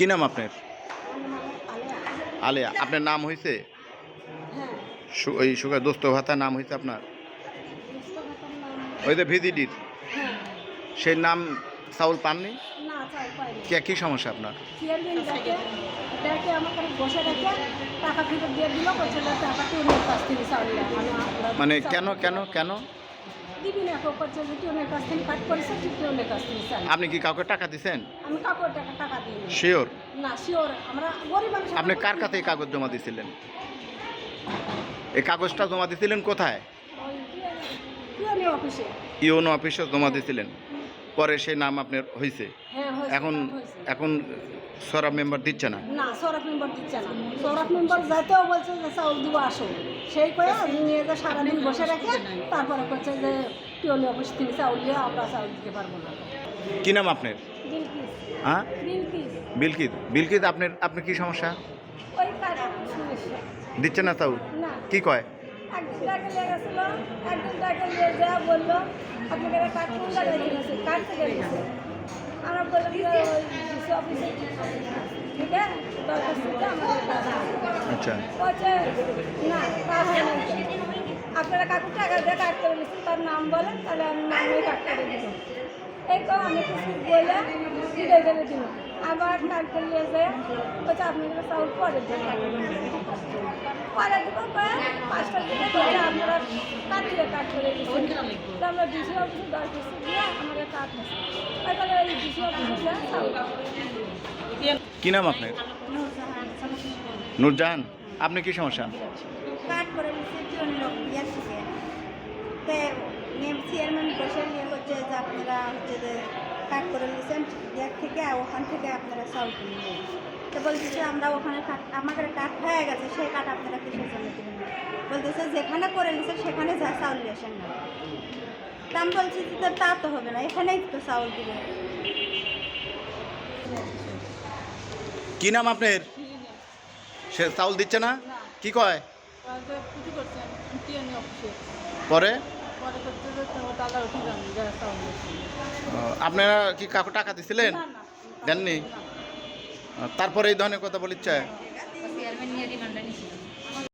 কি নাম আপনার? আলে আলে আপনার নাম হয়েছে হ্যাঁ। ওই সুগার দোস্ত ভাতা নাম হয়েছে আপনার? ওই যে ভিজিডির। হ্যাঁ। সেই নাম চাউল পাননি? কে কী সমস্যা আপনার? চাউলে মানে কেন কেন কেন? দিবি না কেউ করছে যে টিউনের কাছ থেকে কাট করেছে টিউনের কাছ থেকে চাই আপনি কি কাউকে টাকা দিছেন? আমি কাউকে টাকা টাকা দিই শিওর না শিওর আমরা গরিব মানুষ আপনি কার কাছে এই কাগজ জমা দিয়েছিলেন এই কাগজটা জমা দিয়েছিলেন কোথায়? ইউনো অফিসে। ইউনো অফিসে জমা দিছিলেন। পরে সেই নাম আপনার হয়েছে হ্যাঁ এখন এখন সরাব মেম্বার দিচ্ছে না? না সৌরভ মেম্বার দিচ্ছে না। সৌরভ মেম্বার যাইতেও বলছে যে চাউল দিব আসো। সেই করে নিয়ে যে সারাদিন বসে রাখে তারপরে করছে যে টিওলি অফিস থেকে চাউল দিয়ে আমরা চাউল দিতে পারব না। কি নাম আপনার? হ্যাঁ? বিলকিত। বিলকিত আপনার আপনার কি সমস্যা? দিচ্ছে না না। কি কয়? একদিন গেছিল একদিন নিয়ে যা বলল একটা কাঠ কোন জায়গায় কিনেছে কাঠ থেকে গেছে আমরা বললাম ডিসি অফিসে? ঠিক আছে? দরখাস্ত দিতে আমাদের আচ্ছা। বলছে না না। আপনারা কাকু টাকা দিয়ে কাট করে নিচ্ছেন তার নাম বলেন তাহলে আমি নামে কাট করে দিব। এই তো আমি কিছু বলে দিতে দেবে দিব আবার কাট করে নিয়ে যায় বলছে আপনাদের চাউল পরে দেবেন। পরে দিব পাঁচটার দিকে আপনারা কাটিয়ে কাট করে দিচ্ছেন তো আমরা ডিসি অফিসে দরখাস্ত দিয়ে আমাদের কাট হচ্ছে ওই তাহলে ওই ডিসি অফিসে যায় চাউল কি নাম আপনার? নুরজাহান। আপনি কি সমস্যা? কাট করে চেয়ারম্যান বসে নিয়ে হচ্ছে যে আপনারা হচ্ছে যে কাট করে নিয়েছেন ইয়ার থেকে ওখান থেকে আপনারা চাউল কিনে নেবেন। তো বলতেছে আমরা ওখানে কাট আমাদের কাঠ হয়ে গেছে সেই কাঠ আপনারা কিসের জন্য কিনে বলতেছে যেখানে করে নিয়েছেন সেখানে যা চাউল নিয়ে আসেন না। তা আমি বলছি যে তা তো হবে না এখানেই তো চাউল দিবে। কি নাম আপনার? সে চাউল দিচ্ছে না? কি কয়? পরে? পরে আপনারা কি কাকু টাকা দিছিলেন? দেননি? তারপরে এই ধরনের কথা বলিচ্ছে?